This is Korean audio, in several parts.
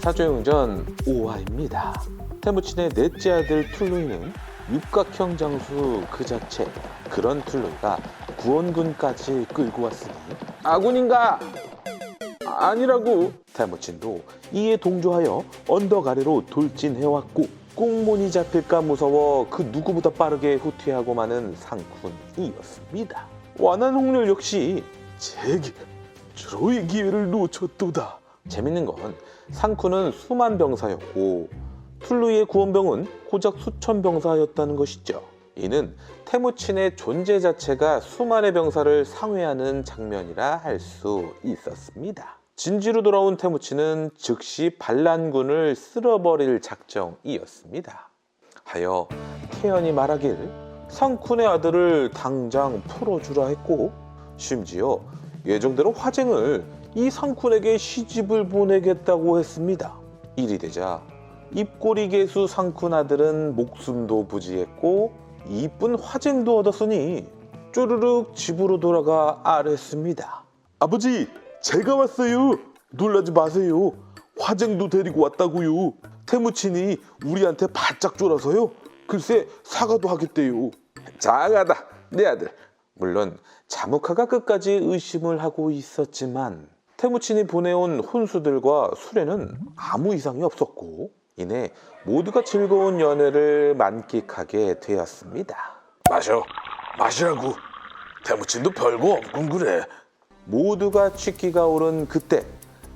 사조용전 5화입니다. 태무친의 넷째 아들 툴루이는 육각형 장수 그 자체 그런 툴루이가 구원군까지 끌고 왔으니 아군인가? 아니라고 태무친도 이에 동조하여 언덕 아래로 돌진해왔고 꽁몬이 잡힐까 무서워 그 누구보다 빠르게 후퇴하고 마는 상쿤이었습니다. 완한 홍렬 역시 제게 드로이 기회를 놓쳤도다. 재밌는 건 상쿠는 수만 병사였고 툴루이의 구원병은 고작 수천 병사였다는 것이죠. 이는 테무친의 존재 자체가 수만의 병사를 상회하는 장면이라 할 수 있었습니다. 진지로 돌아온 테무친은 즉시 반란군을 쓸어버릴 작정이었습니다. 하여 태연이 말하길 상쿤의 아들을 당장 풀어주라 했고 심지어 예정대로 화쟁을 이 상쿤에게 시집을 보내겠다고 했습니다. 일이 되자 입꼬리 개수 상쿤 아들은 목숨도 부지했고 이쁜 화쟁도 얻었으니 쪼르륵 집으로 돌아가 아랬습니다. 아버지, 제가 왔어요. 놀라지 마세요. 화쟁도 데리고 왔다고요. 태무친이 우리한테 바짝 쫄아서요. 글쎄 사과도 하겠대요. 장하다, 내 아들. 물론 자무카가 끝까지 의심을 하고 있었지만 태무친이 보내온 혼수들과 술에는 아무 이상이 없었고 이내 모두가 즐거운 연애를 만끽하게 되었습니다. 마셔, 마시라고. 태무친도 별거 없군 그래. 모두가 취기가 오른 그때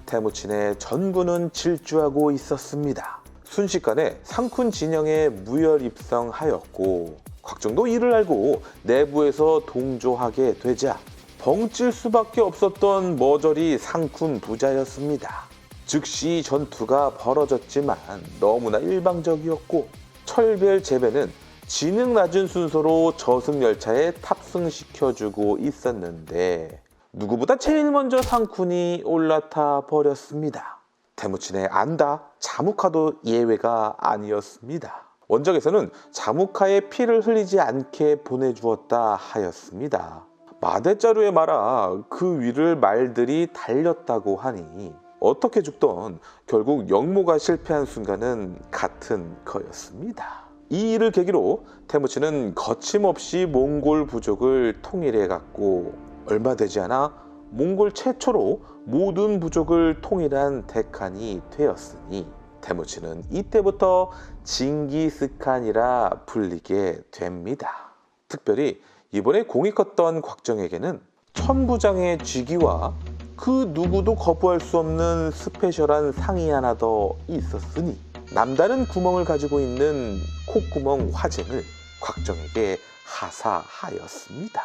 태무친의 전군은 질주하고 있었습니다. 순식간에 상쿤 진영에 무혈 입성하였고 곽정도 이를 알고 내부에서 동조하게 되자 벙찔 수밖에 없었던 머저리 상쿤 부자였습니다. 즉시 전투가 벌어졌지만 너무나 일방적이었고 철별 재배는 지능 낮은 순서로 저승 열차에 탑승시켜주고 있었는데 누구보다 제일 먼저 상쿤이 올라타 버렸습니다. 태무친의 안다 자무카도 예외가 아니었습니다. 원작에서는 자무카의 피를 흘리지 않게 보내주었다 하였습니다. 마대자루에 말아 그 위를 말들이 달렸다고 하니 어떻게 죽던 결국 영모가 실패한 순간은 같은 거였습니다. 이 일을 계기로 태무치는 거침없이 몽골 부족을 통일해 갔고 얼마 되지 않아 몽골 최초로 모든 부족을 통일한 대칸이 되었으니 태무치는 이때부터 징기스칸이라 불리게 됩니다. 특별히 이번에 공이 컸던 곽정에게는 천부장의 쥐기와 그 누구도 거부할 수 없는 스페셜한 상이 하나 더 있었으니 남다른 구멍을 가지고 있는 콧구멍 화쟁을 곽정에게 하사하였습니다.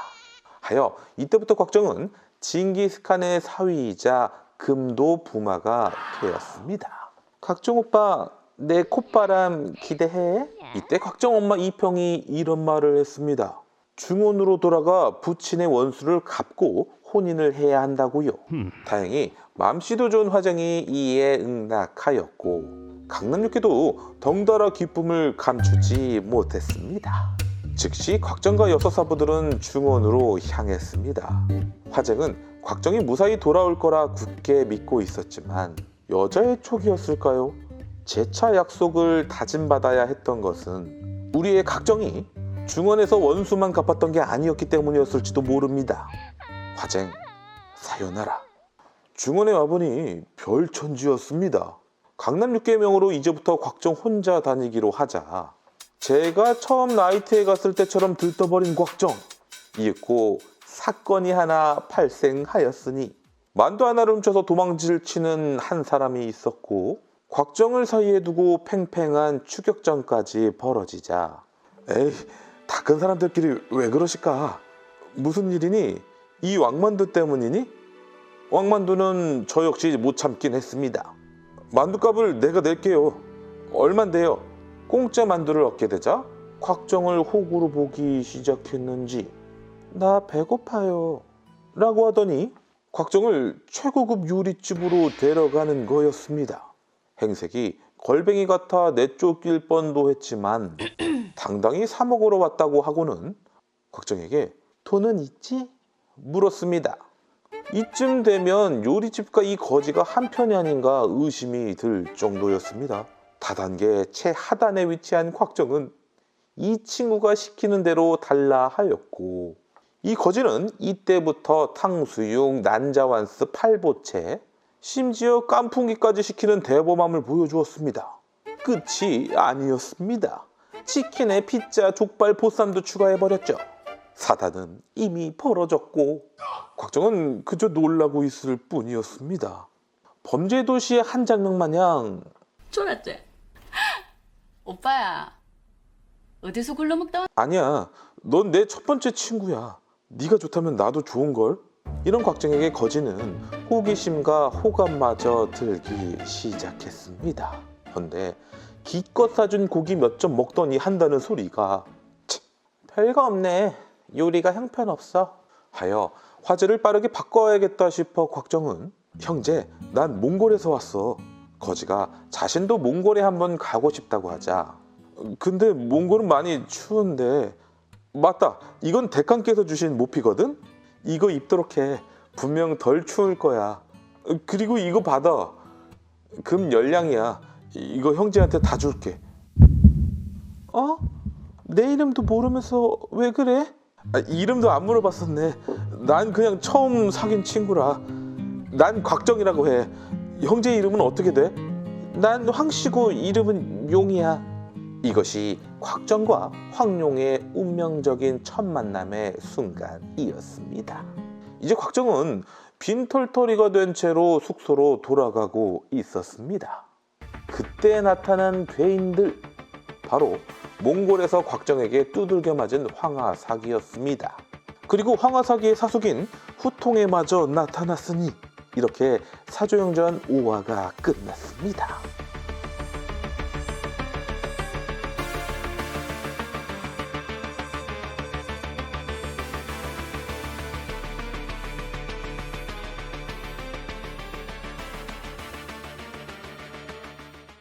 하여 이때부터 곽정은 징기스칸의 사위이자 금도 부마가 되었습니다. 곽정 오빠 내 콧바람 기대해? 이때 곽정 엄마 이평이 이런 말을 했습니다. 중원으로 돌아가 부친의 원수를 갚고 혼인을 해야 한다고요. 다행히 맘씨도 좋은 화정이 이에 응낙하였고 강남육계도 덩달아 기쁨을 감추지 못했습니다. 즉시 곽정과 여섯 사부들은 중원으로 향했습니다. 화쟁은 곽정이 무사히 돌아올 거라 굳게 믿고 있었지만 여자의 촉이었을까요? 재차 약속을 다짐받아야 했던 것은 우리의 각정이 중원에서 원수만 갚았던 게 아니었기 때문이었을지도 모릅니다. 화쟁, 사요나라. 중원에 와보니 별천지였습니다. 강남 육계명으로 이제부터 곽정 혼자 다니기로 하자 제가 처음 나이트에 갔을 때처럼 들떠버린 곽정 이윽고 사건이 하나 발생하였으니 만두 하나를 훔쳐서 도망질 치는 한 사람이 있었고 곽정을 사이에 두고 팽팽한 추격전까지 벌어지자 에이 다큰 사람들끼리 왜 그러실까? 무슨 일이니? 이 왕만두 때문이니? 왕만두는 저 역시 못 참긴 했습니다. 만두값을 내가 낼게요. 얼만데요. 공짜 만두를 얻게 되자 곽정을 호구로 보기 시작했는지 나 배고파요. 라고 하더니 곽정을 최고급 요리집으로 데려가는 거였습니다. 행색이 걸뱅이 같아 내쫓길 뻔도 했지만 당당히 사 먹으러 왔다고 하고는 곽정에게 돈은 있지? 물었습니다. 이쯤 되면 요리집과 이 거지가 한편이 아닌가 의심이 들 정도였습니다. 다단계 최하단에 위치한 곽정은 이 친구가 시키는 대로 달라 하였고 이 거지는 이때부터 탕수육, 난자완스, 팔보채 심지어 깐풍기까지 시키는 대범함을 보여주었습니다. 끝이 아니었습니다. 치킨에 피자, 족발, 보쌈도 추가해버렸죠. 사단은 이미 벌어졌고 곽정은 그저 놀라고 있을 뿐이었습니다. 범죄 도시의 한 장면 마냥 쫄았지? 오빠야 어디서 굴러먹다 왔... 아니야, 넌 내 첫 번째 친구야. 네가 좋다면 나도 좋은 걸. 이런 곽정에게 거지는 호기심과 호감마저 들기 시작했습니다. 그런데 기껏 사준 고기 몇 점 먹더니 한다는 소리가 치, 별거 없네. 요리가 형편없어. 하여 화제를 빠르게 바꿔야겠다 싶어 곽정은 형제, 난 몽골에서 왔어. 거지가 자신도 몽골에 한번 가고 싶다고 하자. 근데 몽골은 많이 추운데 맞다. 이건 대감께서 주신 모피거든. 이거 입도록 해. 분명 덜 추울 거야. 그리고 이거 받아. 금 열량이야. 이거 형제한테 다 줄게. 어? 내 이름도 모르면서 왜 그래? 아, 이름도 안 물어봤었네. 난 그냥 처음 사귄 친구라. 난 곽정이라고 해. 형제 이름은 어떻게 돼? 난 황씨고 이름은 용이야. 이것이 곽정과 황룡의 운명적인 첫 만남의 순간이었습니다. 이제 곽정은 빈털터리가 된 채로 숙소로 돌아가고 있었습니다. 그때 나타난 괴인들 바로 몽골에서 곽정에게 두들겨 맞은 황하사기였습니다. 그리고 황하사기의 사숙인 후통에마저 나타났으니 이렇게 사조영전 5화가 끝났습니다.